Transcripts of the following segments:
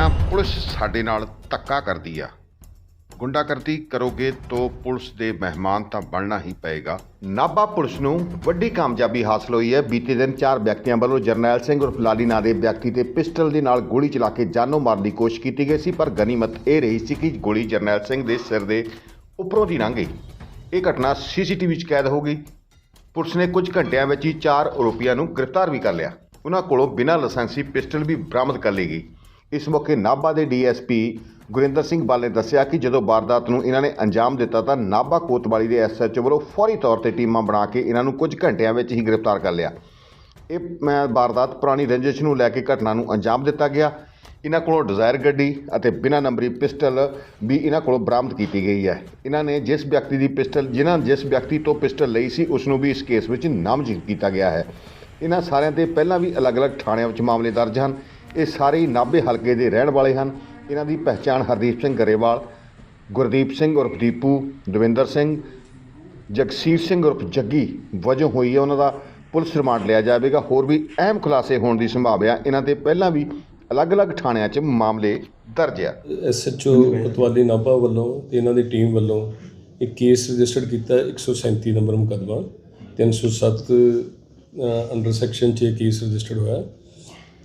ਕਹਿਣਾ ਪੁਲਿਸ ਸਾਡੇ ਨਾਲ ਧੱਕਾ ਕਰਦੀ ਆ। ਗੁੰਡਾਗਰਦੀ ਕਰੋਗੇ ਤਾਂ ਪੁਲਿਸ ਦੇ ਮਹਿਮਾਨ ਤਾਂ ਬਣਨਾ ਹੀ ਪਏਗਾ। ਨਾਭਾ ਪੁਲਿਸ ਨੂੰ ਵੱਡੀ ਕਾਮਯਾਬੀ ਹਾਸਲ ਹੋਈ ਹੈ। ਬੀਤੇ ਦਿਨ ਚਾਰ ਵਿਅਕਤੀਆਂ ਵੱਲੋਂ ਜਰਨੈਲ ਸਿੰਘ ਉਰਫ ਲਾਲੀ ਨਾਂ ਦੇ ਵਿਅਕਤੀ ਤੇ ਪਿਸਟਲ ਦੇ ਨਾਲ ਗੋਲੀ ਚਲਾ ਕੇ ਜਾਨੋਂ ਮਾਰਨ ਦੀ ਕੋਸ਼ਿਸ਼ ਕੀਤੀ ਗਈ ਸੀ, ਪਰ ਗਨੀਮਤ ਇਹ ਰਹੀ ਸੀ ਕਿ ਗੋਲੀ ਜਰਨੈਲ ਸਿੰਘ ਦੇ ਸਿਰ ਦੇ ਉੱਪਰੋਂ ਦੀ ਲੰਘ ਗਈ। ਇਹ ਘਟਨਾ ਸੀਸੀਟੀਵੀ 'ਚ ਕੈਦ ਹੋ ਗਈ। ਪੁਲਿਸ ਨੇ ਕੁਝ ਘੰਟਿਆਂ ਵਿੱਚ ਹੀ ਚਾਰ ਆਰੋਪੀਆਂ ਨੂੰ ਗ੍ਰਿਫਤਾਰ ਵੀ ਕਰ ਲਿਆ। ਉਹਨਾਂ ਕੋਲੋਂ ਬਿਨਾਂ ਲਾਇਸੈਂਸੀ ਪਿਸਟਲ ਵੀ ਬਰਾਮਦ ਕਰ ਲਈ ਗਈ। ਇਸ ਮੌਕੇ ਨਾਭਾ ਦੇ ਡੀਐਸਪੀ ਗੁਰਿੰਦਰ ਸਿੰਘ ਬਾਲ ਨੇ ਦੱਸਿਆ ਕਿ ਜਦੋਂ ਵਾਰਦਾਤ ਨੂੰ ਇਹਨਾਂ ਨੇ ਅੰਜਾਮ ਦਿੱਤਾ ਤਾਂ ਨਾਭਾ ਕੋਤਵਾਲੀ ਦੇ ਐਸਐਚਓ ਵੱਲੋਂ ਫੌਰੀ ਤੌਰ ਤੇ ਟੀਮਾਂ ਬਣਾ ਕੇ ਇਹਨਾਂ ਨੂੰ ਕੁਝ ਘੰਟਿਆਂ ਵਿੱਚ ਹੀ ਗ੍ਰਿਫਤਾਰ ਕਰ ਲਿਆ। ਇਹ ਵਾਰਦਾਤ ਪੁਰਾਣੀ ਰੰਜਿਸ਼ ਨੂੰ ਲੈ ਕੇ ਘਟਨਾ ਨੂੰ ਅੰਜਾਮ ਦਿੱਤਾ ਗਿਆ। ਇਹਨਾਂ ਕੋਲੋਂ ਡਿਜ਼ਾਇਰ ਗੱਡੀ ਅਤੇ ਬਿਨਾਂ ਨੰਬਰੀ ਪਿਸਟਲ ਵੀ ਇਹਨਾਂ ਕੋਲੋਂ ਬਰਾਮਦ ਕੀਤੀ ਗਈ ਹੈ। ਇਹਨਾਂ ਨੇ ਜਿਸ ਵਿਅਕਤੀ ਦੀ ਪਿਸਟਲ, ਜਿਨ੍ਹਾਂ ਜਿਸ ਵਿਅਕਤੀ ਤੋਂ ਪਿਸਟਲ ਲਈ ਸੀ ਉਸ ਨੂੰ ਵੀ ਇਸ ਕੇਸ ਵਿੱਚ ਨਾਮਜ਼ਦ ਕੀਤਾ ਗਿਆ ਹੈ। ਇਹਨਾਂ ਸਾਰਿਆਂ ਤੇ ਪਹਿਲਾਂ ਵੀ ਅਲੱਗ-ਅਲੱਗ ਥਾਣਿਆਂ ਵਿੱਚ ਮਾਮਲੇ ਦਰਜ ਹਨ। ਇਹ ਸਾਰੇ ਨਾਭੇ ਹਲਕੇ ਦੇ ਰਹਿਣ ਵਾਲੇ ਹਨ। ਇਹਨਾਂ ਦੀ ਪਹਿਚਾਣ ਹਰਦੀਪ ਸਿੰਘ ਗਰੇਵਾਲ, ਗੁਰਦੀਪ ਸਿੰਘ ਉਰਫ ਦੀਪੂ, ਦਵਿੰਦਰ ਸਿੰਘ, ਜਗਸੀਰ ਸਿੰਘ ਉਰਫ ਜੱਗੀ ਵਜੋਂ ਹੋਈ ਹੈ। ਉਹਨਾਂ ਦਾ ਪੁਲਿਸ ਰਿਮਾਂਡ ਲਿਆ ਜਾਵੇਗਾ। ਹੋਰ ਵੀ ਅਹਿਮ ਖੁਲਾਸੇ ਹੋਣ ਦੀ ਸੰਭਾਵਨਾ ਇਹਨਾਂ ਤੇ ਪਹਿਲਾਂ ਵੀ ਅਲੱਗ-ਅਲੱਗ ਥਾਣਿਆਂ 'ਚ ਮਾਮਲੇ ਦਰਜ ਆ। ਐਸਐਚਓ ਕੋਤਵਾਲੀ ਨਾਭਾ ਵੱਲੋਂ ਤੇ ਇਹਨਾਂ ਦੀ ਟੀਮ ਵੱਲੋਂ ਇੱਕ ਕੇਸ ਰਜਿਸਟਰਡ ਕੀਤਾ 137 ਨੰਬਰ ਮੁਕੱਦਮਾ। 307 ਅੰਡਰ ਸੈਕਸ਼ਨ 'ਚ ਇਹ ਕੇਸ ਰਜਿਸਟਰਡ ਹੋਇਆ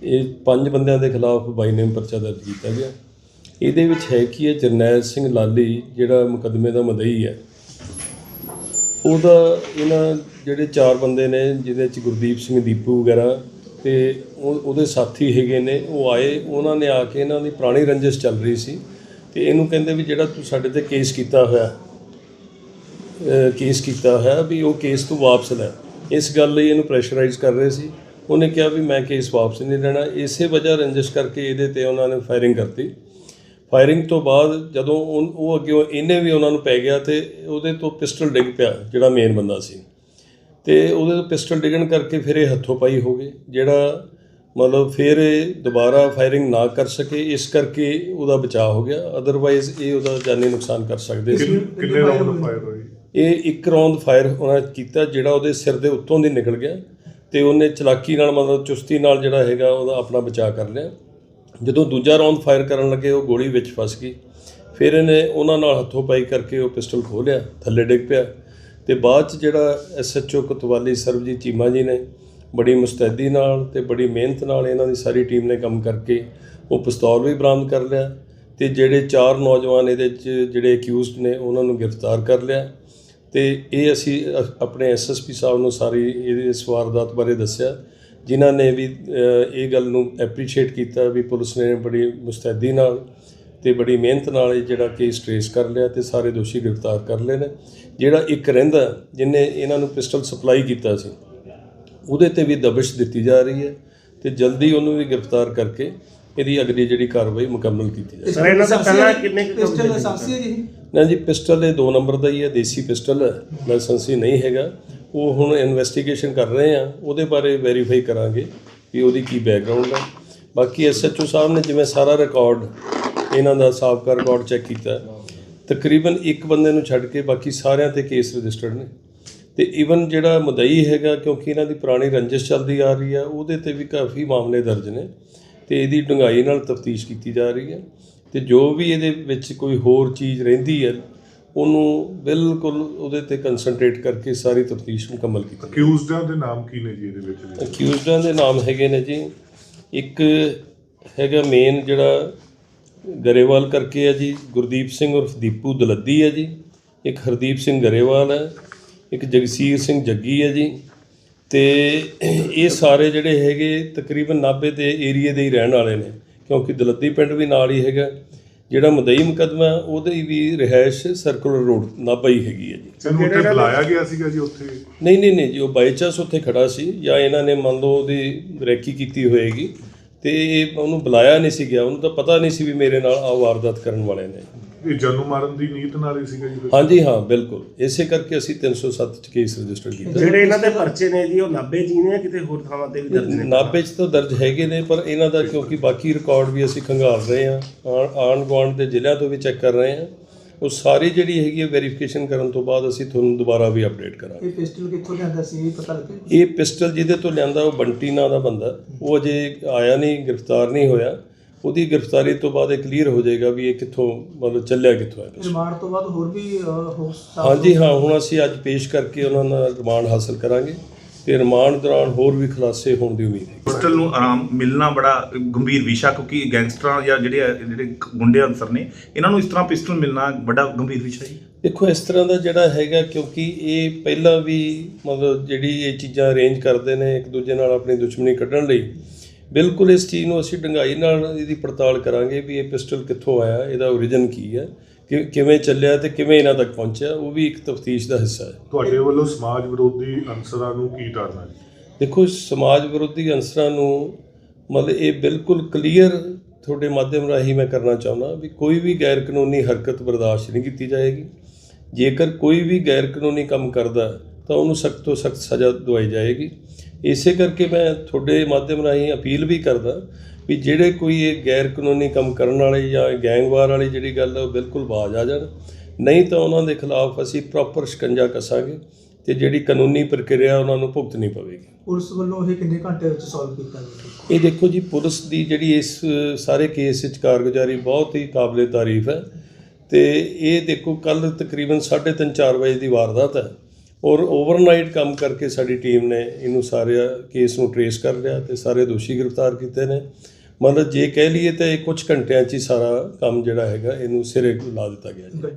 ਇਹ ਪੰਜ ਬੰਦਿਆਂ ਦੇ ਖਿਲਾਫ ਬਾਈ ਨੇਮ ਪਰਚਾ ਦਰਜ ਕੀਤਾ ਗਿਆ। ਇਹਦੇ ਵਿੱਚ ਹੈ ਕਿ ਇਹ ਜਰਨੈਲ ਸਿੰਘ ਲਾਲੀ, ਜਿਹੜਾ ਮੁਕੱਦਮੇ ਦਾ ਮਦਈ ਹੈ। ਉਹਦਾ ਇਹਨਾਂ ਜਿਹੜੇ ਚਾਰ ਬੰਦੇ ਨੇ, ਜਿਹਦੇ ਚ ਗੁਰਦੀਪ ਸਿੰਘ ਦੀਪੂ ਵਗੈਰਾ ਤੇ ਉਹ- ਉਹਦੇ ਸਾਥੀ ਹੈਗੇ ਨੇ, ਉਹ ਆਏ। ਉਹਨਾਂ ਨੇ ਆ ਕੇ ਇਹਨਾਂ ਦੀ ਪੁਰਾਣੀ ਰੰਜਿਸ਼ ਚੱਲ ਰਹੀ ਸੀ ਤੇ ਇਹਨੂੰ ਕਹਿੰਦੇ ਵੀ ਜਿਹੜਾ ਤੂੰ ਸਾਡੇ ਤੇ ਕੇਸ ਕੀਤਾ ਹੋਇਆ ਕੇਸ ਕੀਤਾ ਹੋਇਆ ਵੀ ਉਹ ਕੇਸ ਤੂੰ ਵਾਪਸ ਲੈ। ਇਸ ਗੱਲ ਲਈ ਇਹਨੂੰ ਪ੍ਰੈਸ਼ਰਾਈਜ਼ ਕਰ ਰਹੇ ਸੀ। ਉਹਨੇ ਕਿਹਾ ਵੀ ਮੈਂ ਕੇਸ ਵਾਪਸ ਨਹੀਂ ਲੈਣਾ। ਇਸੇ ਵਜ੍ਹਾ ਰੰਜਿਸ਼ ਕਰਕੇ ਇਹਦੇ ਤੇ ਉਹਨਾਂ ਨੇ ਫਾਇਰਿੰਗ ਕਰਤੀ। ਫਾਇਰਿੰਗ ਤੋਂ ਬਾਅਦ ਜਦੋਂ ਉਹ ਉਹ ਅੱਗੇ ਇਹਨੇ ਵੀ ਉਹਨਾਂ ਨੂੰ ਪੈ ਗਿਆ ਤੇ ਉਹਦੇ ਤੋਂ ਪਿਸਟਲ ਡਿੱਗ ਪਿਆ ਜਿਹੜਾ ਮੇਨ ਬੰਦਾ ਸੀ। ਤੇ ਉਹਦੇ ਤੋਂ ਪਿਸਟਲ ਡਿੱਗਣ ਕਰਕੇ ਫਿਰ ਇਹ ਹੱਥੋਂ ਪਾਈ ਹੋ ਗਏ ਜਿਹੜਾ ਮਤਲਬ ਫਿਰ ਇਹ ਦੁਬਾਰਾ ਫਾਇਰਿੰਗ ਨਾ ਕਰ ਸਕੇ ਇਸ ਕਰਕੇ ਉਹਦਾ ਬਚਾਅ ਹੋ ਗਿਆ। ਅਦਰਵਾਈਜ਼ ਇਹ ਉਹਦਾ ਜਾਨੀ ਨੁਕਸਾਨ ਕਰ ਸਕਦੇ ਸੀ। ਕਿੰਨੇ ਰਾਉਂਡ ਫਾਇਰ ਹੋਏ? ਇਹ ਇੱਕ ਰੌਂਦ ਫਾਇਰ ਉਹਨਾਂ ਕੀਤਾ ਜਿਹੜਾ ਉਹਦੇ ਸਿਰ ਦੇ ਉੱਤੋਂ ਦੀ ਨਿਕਲ ਗਿਆ। ਤੇ ਉਹਨੇ ਚਲਾਕੀ ਨਾਲ ਮਤਲਬ ਚੁਸਤੀ ਨਾਲ ਜਿਹੜਾ ਹੈਗਾ ਉਹਦਾ ਆਪਣਾ ਬਚਾਅ ਕਰ ਲਿਆ। ਜਦੋਂ ਦੂਜਾ ਰੌਂਦ ਫਾਇਰ ਕਰਨ ਲੱਗੇ, ਉਹ ਗੋਲੀ ਵਿੱਚ ਫਸ ਗਈ। ਫਿਰ ਇਹਨੇ ਉਹਨਾਂ ਨਾਲ ਹੱਥੋਂ ਪਾਈ ਕਰਕੇ ਉਹ ਪਿਸਟਲ ਖੋਹ ਲਿਆ, ਥੱਲੇ ਡਿੱਗ ਪਿਆ। ਤੇ ਬਾਅਦ ਚ ਜਿਹੜਾ ਐਸਐਚਓ ਕਤਵਾਲੀ ਸਰਬਜੀਤ ਚੀਮਾ ਜੀ ਨੇ ਬੜੀ ਮੁਸਤੈਦੀ ਨਾਲ ਤੇ ਬੜੀ ਮਿਹਨਤ ਨਾਲ ਇਹਨਾਂ ਦੀ ਸਾਰੀ ਟੀਮ ਨੇ ਕੰਮ ਕਰਕੇ ਉਹ ਪਿਸਤੌਲ ਵੀ ਬਰਾਮਦ ਕਰ ਲਿਆ ਤੇ ਜਿਹੜੇ ਚਾਰ ਨੌਜਵਾਨ ਇਹਦੇ ਚ ਜਿਹੜੇ ਅਕਿਊਜ਼ਡ ਨੇ, ਉਹਨਾਂ ਨੂੰ ਗ੍ਰਿਫਤਾਰ ਕਰ ਲਿਆ। ਤੇ ਇਹ ਅਸੀਂ ਆਪਣੇ ਐਸਐਸਪੀ ਸਾਹਿਬ ਨੂੰ ਸਾਰੀ ਇਹਦੀ ਇਸ ਵਾਰਦਾਤ ਬਾਰੇ ਦੱਸਿਆ ਜਿਨ੍ਹਾਂ ਨੇ ਵੀ ਇਹ ਗੱਲ ਨੂੰ ਐਪਰੀਸ਼ੀਏਟ ਕੀਤਾ ਵੀ ਪੁਲਿਸ ਨੇ ਬੜੀ ਮੁਸਤੈਦੀ ਨਾਲ ਤੇ ਬੜੀ ਮਿਹਨਤ ਨਾਲ ਇਹ ਜਿਹੜਾ ਕੇਸ ਟ੍ਰੇਸ ਕਰ ਲਿਆ ਤੇ ਸਾਰੇ ਦੋਸ਼ੀ ਗ੍ਰਿਫਤਾਰ ਕਰ ਲਏ ਨੇ। ਜਿਹੜਾ ਇੱਕ ਰਹਿੰਦਾ ਜਿਹਨੇ ਇਹਨਾਂ ਨੂੰ ਪਿਸਟਲ ਸਪਲਾਈ ਕੀਤਾ ਸੀ ਉਹਦੇ ਤੇ ਵੀ ਦਬਿਸ਼ ਦਿੱਤੀ ਜਾ ਰਹੀ ਹੈ ਤੇ ਜਲਦੀ ਉਹਨੂੰ ਵੀ ਗ੍ਰਿਫਤਾਰ ਕਰਕੇ ਇਹਦੀ ਅਗਲੀ ਜਿਹੜੀ ਕਾਰਵਾਈ ਮੁਕੰਮਲ ਕੀਤੀ ਜਾਵੇ। ਸਰ ਇਹਨਾਂ ਤੋਂ ਪਹਿਲਾਂ ਕਿੰਨੇ ਕੁ ਪਿਸਟਲ ਲਾਇਸੈਂਸੀ ਹੈ ਜੀ। ਨਾ ਜੀ, ਪਿਸਟਲ ਇਹ 2 ਨੰਬਰ ਦਾ ਹੀ ਹੈ, ਦੇਸੀ ਪਿਸਟਲ ਹੈ ਲਾਇਸੈਂਸੀ ਨਹੀਂ ਹੈਗਾ। ਉਹ ਹੁਣ ਇਨਵੈਸਟੀਗੇਸ਼ਨ ਕਰ ਰਹੇ ਆ, ਉਹਦੇ ਬਾਰੇ ਵੈਰੀਫਾਈ ਕਰਾਂਗੇ ਵੀ ਉਹਦੀ ਕੀ ਬੈਕਗ੍ਰਾਉਂਡ ਹੈ ਬਾਕੀ ਐਸਐਚਓ ਸਾਹਿਬ ਨੇ ਜਿਵੇਂ ਸਾਰਾ ਰਿਕਾਰਡ ਇਹਨਾਂ ਦਾ ਸਾਬਕਾ ਰਿਕਾਰਡ ਚੈੱਕ ਕੀਤਾ। ਤਕਰੀਬਨ ਇੱਕ ਬੰਦੇ ਨੂੰ ਛੱਡ ਕੇ ਬਾਕੀ ਸਾਰਿਆਂ ਤੇ ਕੇਸ ਰਜਿਸਟਰਡ ਨੇ। ਤੇ ਈਵਨ ਜਿਹੜਾ ਮਦਈ ਹੈਗਾ, ਕਿਉਂਕਿ ਇਹਨਾਂ ਦੀ ਪੁਰਾਣੀ ਰੰਜਿਸ਼ ਚੱਲਦੀ ਆ ਰਹੀ ਆ, ਉਹਦੇ ਤੇ ਵੀ ਕਾਫੀ ਮਾਮਲੇ ਦਰਜ ਨੇ। ਤੇ ਇਹਦੀ ਡੂੰਘਾਈ ਨਾਲ ਤਫਤੀਸ਼ ਕੀਤੀ ਜਾ ਰਹੀ ਹੈ। ਤੇ ਜੋ ਵੀ ਇਹਦੇ ਵਿੱਚ ਕੋਈ ਹੋਰ ਚੀਜ਼ ਰਹਿੰਦੀ ਹੈ ਉਹਨੂੰ ਬਿਲਕੁਲ ਉਹਦੇ ਤੇ ਕਨਸੈਂਟਰੇਟ ਕਰਕੇ ਸਾਰੀ ਤਫਤੀਸ਼ ਮੁਕੰਮਲ ਕੀਤੀ ਅਕਿਊਜ਼ਡਾਂ ਦੇ ਨਾਮ ਕੀ ਨੇ ਜੀ ਇਹਦੇ ਵਿੱਚ ਅਕਿਊਜ਼ਡਾਂ ਦੇ ਨਾਮ ਹੈਗੇ ਨੇ ਜੀ। ਇੱਕ ਹੈਗਾ ਮੇਨ ਜਿਹੜਾ ਗਰੇਵਾਲ ਕਰਕੇ ਹੈ ਜੀ ਗੁਰਦੀਪ ਸਿੰਘ ਉਰਫ ਦੀਪੂ ਦਲੱਦੀ ਹੈ ਜੀ। ਇੱਕ ਹਰਦੀਪ ਸਿੰਘ ਗਰੇਵਾਲ ਹੈ ਇੱਕ ਜਗਸੀਰ ਸਿੰਘ ਜੱਗੀ ਹੈ ਜੀ। ਤੇ ਇਹ ਸਾਰੇ ਜਿਹੜੇ ਹੈਗੇ ਤਕਰੀਬਨ ਨਾਭੇ ਦੇ ਏਰੀਏ ਦੇ ਹੀ ਰਹਿਣ ਵਾਲੇ ਨੇ। ਕਿਉਂਕਿ ਦਲੱਦੀ ਪਿੰਡ ਵੀ ਨਾਲ ਹੀ ਹੈਗਾ। ਜਿਹੜਾ ਮਦਈ ਮੁਕੱਦਮਾ ਉਹਦੀ ਵੀ ਰਿਹਾਇਸ਼ ਸਰਕੂਲਰ ਰੋਡ ਨਾਭਾ ਹੀ ਹੈਗੀ ਹੈ ਜੀ। ਸਾਨੂੰ ਉੱਥੇ ਬੁਲਾਇਆ ਗਿਆ ਸੀਗਾ ਜੀ ਉੱਥੇ। ਨਹੀਂ ਨਹੀਂ ਨਹੀਂ ਜੀ ਉਹ ਬਾਈ ਚਾਂਸ ਉੱਥੇ ਖੜਾ ਸੀ ਜਾਂ ਇਹਨਾਂ ਨੇ ਮੰਨ ਲਓ ਉਹਦੀ ਰੈਕੀ ਕੀਤੀ ਹੋਏਗੀ। ਤੇ ਇਹ ਉਹਨੂੰ ਬੁਲਾਇਆ ਨਹੀਂ ਸੀ ਗਿਆ ਉਹਨੂੰ ਤਾਂ ਪਤਾ ਨਹੀਂ ਸੀ ਵੀ ਮੇਰੇ ਨਾਲ ਆ ਵਾਰਦਾਤ ਕਰਨ ਵਾਲੇ ਨੇ। ਇਹ ਜਾਨੂ ਮਾਰਨ ਦੀ ਨੀਤ ਨਾਲ ਹੀ ਸੀਗਾ ਜੀ? ਹਾਂਜੀ ਹਾਂ ਬਿਲਕੁਲ। ਇਸੇ ਕਰਕੇ ਅਸੀਂ 307 ਚ ਕੇਸ ਰਜਿਸਟਰ ਕੀਤਾ। ਜਿਹੜੇ ਇਹਨਾਂ ਦੇ ਪਰਚੇ ਨੇ ਜੀ ਉਹ 90 ਜੀ ਨੇ ਕਿਤੇ ਹੋਰ ਥਾਵਾਂ ਤੇ ਵੀ ਦਰਜ ਨੇ? ਨਾਭੇ ਚ ਤਾਂ ਦਰਜ ਹੈਗੇ ਨੇ ਪਰ ਇਹਨਾਂ ਦਾ ਕਿਉਂਕਿ ਬਾਕੀ ਰਿਕਾਰਡ ਵੀ ਅਸੀਂ ਖੰਗਾਲ ਰਹੇ ਹਾਂ ਆਣ- ਗੁਆਂਢ ਦੇ ਜ਼ਿਲ੍ਹਿਆਂ ਤੋਂ ਵੀ ਚੈੱਕ ਕਰ ਰਹੇ ਹਾਂ। ਉਹ ਸਾਰੀ ਜਿਹੜੀ ਹੈਗੀ ਹੈ ਵੈਰੀਫਿਕੇਸ਼ਨ ਕਰਨ ਤੋਂ ਬਾਅਦ ਅਸੀਂ ਤੁਹਾਨੂੰ ਦੁਬਾਰਾ ਵੀ ਅਪਡੇਟ ਕਰਾਂਗੇ। ਇਹ ਪਿਸਟਲ ਕਿੱਥੋਂ ਲਿਆਂਦਾ ਸੀ ਇਹ ਪਤਾ ਲੱਗਿਆ? ਇਹ ਪਿਸਟਲ ਜਿਹਦੇ ਤੋਂ ਲਿਆਂਦਾ ਉਹ ਬੰਟੀ ਨਾਂ ਦਾ ਬੰਦਾ। ਉਹ ਅਜੇ ਆਇਆ ਨਹੀਂ ਗ੍ਰਿਫਤਾਰ ਨਹੀਂ ਹੋਇਆ। ਉਹਦੀ ਗ੍ਰਿਫਤਾਰੀ ਤੋਂ ਬਾਅਦ ਇਹ ਕਲੀਅਰ ਹੋ ਜਾਏਗਾ ਵੀ ਇਹ ਕਿੱਥੋਂ ਮਤਲਬ ਚੱਲਿਆ ਕਿੱਥੋਂ ਹੈ। ਰਿਮਾਂਡ ਤੋਂ ਬਾਅਦ ਹੋਰ ਵੀ ਹੋ ਸਕਦਾ ਹਾਂਜੀ ਹਾਂ ਹੁਣ ਅਸੀਂ ਅੱਜ ਪੇਸ਼ ਕਰਕੇ ਉਹਨਾਂ ਨਾਲ ਰਿਮਾਂਡ ਹਾਸਲ ਕਰਾਂਗੇ ਤੇ ਰਿਮਾਂਡ ਦੌਰਾਨ ਹੋਰ ਵੀ ਖੁਲਾਸੇ ਹੋਣ ਦੀ ਉਮੀਦ ਹੈ ਪਿਸਟਲ ਨੂੰ ਆਰਾਮ ਮਿਲਣਾ ਬੜਾ ਗੰਭੀਰ ਵਿਸ਼ਾ ਕਿਉਂਕਿ ਗੈਂਗਸਟਰਾਂ ਜਾਂ ਜਿਹੜੇ ਜਿਹੜੇ ਗੁੰਡੇ ਅਨਸਰ ਨੇ ਇਹਨਾਂ ਨੂੰ ਇਸ ਤਰ੍ਹਾਂ ਪਿਸਟਲ ਮਿਲਣਾ ਬੜਾ ਗੰਭੀਰ ਵਿਸ਼ਾ ਹੈ ਦੇਖੋ ਇਸ ਤਰ੍ਹਾਂ ਦਾ ਜਿਹੜਾ ਹੈਗਾ ਕਿਉਂਕਿ ਇਹ ਪਹਿਲਾਂ ਵੀ ਮਤਲਬ ਜਿਹੜੀ ਇਹ ਚੀਜ਼ਾਂ ਅਰੇਂਜ ਕਰਦੇ ਨੇ ਇੱਕ ਦੂਜੇ ਨਾਲ ਆਪਣੀ ਦੁਸ਼ਮਣੀ ਕੱਢਣ ਲਈ ਬਿਲਕੁਲ ਇਸ ਚੀਜ਼ ਨੂੰ ਅਸੀਂ ਡੰਗਾਈ ਨਾਲ ਇਹਦੀ ਪੜਤਾਲ ਕਰਾਂਗੇ ਵੀ ਇਹ ਪਿਸਟਲ ਕਿੱਥੋਂ ਆਇਆ ਇਹਦਾ origin ਕੀ ਹੈ ਕਿ ਕਿਵੇਂ ਚੱਲਿਆ ਤੇ ਕਿਵੇਂ ਇਹਨਾਂ ਤੱਕ ਪਹੁੰਚਿਆ ਉਹ ਵੀ ਇੱਕ ਤਫਤੀਸ਼ ਦਾ ਹਿੱਸਾ ਹੈ। ਤੁਹਾਡੇ ਵੱਲੋਂ ਸਮਾਜ ਵਿਰੋਧੀ ਅਨਸਰਾਂ ਨੂੰ ਕੀ ਕਰਨਾ ਜੀ? ਦੇਖੋ ਸਮਾਜ ਵਿਰੋਧੀ ਅਨਸਰਾਂ ਨੂੰ ਮਤਲਬ ਇਹ ਬਿਲਕੁਲ ਕਲੀਅਰ ਤੁਹਾਡੇ ਮਾਧਿਅਮ ਰਾਹੀਂ ਮੈਂ ਕਰਨਾ ਚਾਹੁੰਦਾ ਵੀ ਕੋਈ ਵੀ ਗੈਰ ਕਾਨੂੰਨੀ ਹਰਕਤ ਬਰਦਾਸ਼ਤ ਨਹੀਂ ਕੀਤੀ ਜਾਏਗੀ। ਜੇਕਰ ਕੋਈ ਵੀ ਗੈਰ ਕਾਨੂੰਨੀ ਕੰਮ ਕਰਦਾ ਤਾਂ ਉਹਨੂੰ ਸਖਤ ਤੋਂ ਸਖਤ ਸਜ਼ਾ ਦਵਾਈ ਜਾਏਗੀ। ਇਸੇ ਕਰਕੇ ਮੈਂ ਤੁਹਾਡੇ ਮਾਧਿਅਮ ਰਾਹੀਂ ਅਪੀਲ ਵੀ ਕਰਦਾ ਵੀ ਜਿਹੜੇ ਕੋਈ ਇਹ ਗੈਰ ਕਾਨੂੰਨੀ ਕੰਮ ਕਰਨ ਵਾਲੇ ਜਾਂ ਗੈਂਗਵਾਰ ਵਾਲੀ ਜਿਹੜੀ ਗੱਲ ਹੈ ਉਹ ਬਿਲਕੁਲ ਬਾਜ਼ ਆ ਜਾਣ। ਨਹੀਂ ਤਾਂ ਉਹਨਾਂ ਦੇ ਖਿਲਾਫ ਅਸੀਂ ਪ੍ਰੋਪਰ ਸ਼ਿਕੰਜਾ ਕੱਸਾਂਗੇ ਤੇ ਜਿਹੜੀ ਕਾਨੂੰਨੀ ਪ੍ਰਕਿਰਿਆ ਉਹਨਾਂ ਨੂੰ ਭੁਗਤਣੀ ਪਵੇਗੀ। ਪੁਲਿਸ ਵੱਲੋਂ ਇਹ ਕਿੰਨੇ ਘੰਟੇ ਵਿੱਚ ਸੋਲਵ ਕੀਤਾ ਗਿਆ? ਇਹ ਦੇਖੋ ਜੀ ਪੁਲਿਸ ਦੀ ਜਿਹੜੀ ਇਸ ਸਾਰੇ ਕੇਸ ਵਿੱਚ ਕਾਰਗੁਜ਼ਾਰੀ ਬਹੁਤ ਹੀ ਕਾਬਲੇ ਤਾਰੀਫ ਹੈ ਤੇ ਇਹ ਦੇਖੋ ਕੱਲ ਤਕਰੀਬਨ 3:30 4 ਵਜੇ ਦੀ ਵਾਰਦਾਤ ਹੈ। ਔਰ ਓਵਰਨਾਈਟ ਕੰਮ ਕਰਕੇ ਸਾਡੀ ਟੀਮ ਨੇ ਇਹਨੂੰ ਸਾਰੇ ਕੇਸ ਨੂੰ ਟਰੇਸ ਕਰ ਲਿਆ ਤੇ ਸਾਰੇ ਦੋਸ਼ੀ ਗ੍ਰਿਫਤਾਰ ਕੀਤੇ ਨੇ। ਮਤਲਬ ਜੇ ਕਹਿ ਲਈਏ ਤਾਂ ਇਹ ਕੁਝ ਘੰਟਿਆਂ 'ਚ ਹੀ ਸਾਰਾ ਕੰਮ ਜਿਹੜਾ ਹੈਗਾ ਇਹਨੂੰ ਸਿਰੇ ਲਾ ਦਿੱਤਾ ਗਿਆ ਜੀ।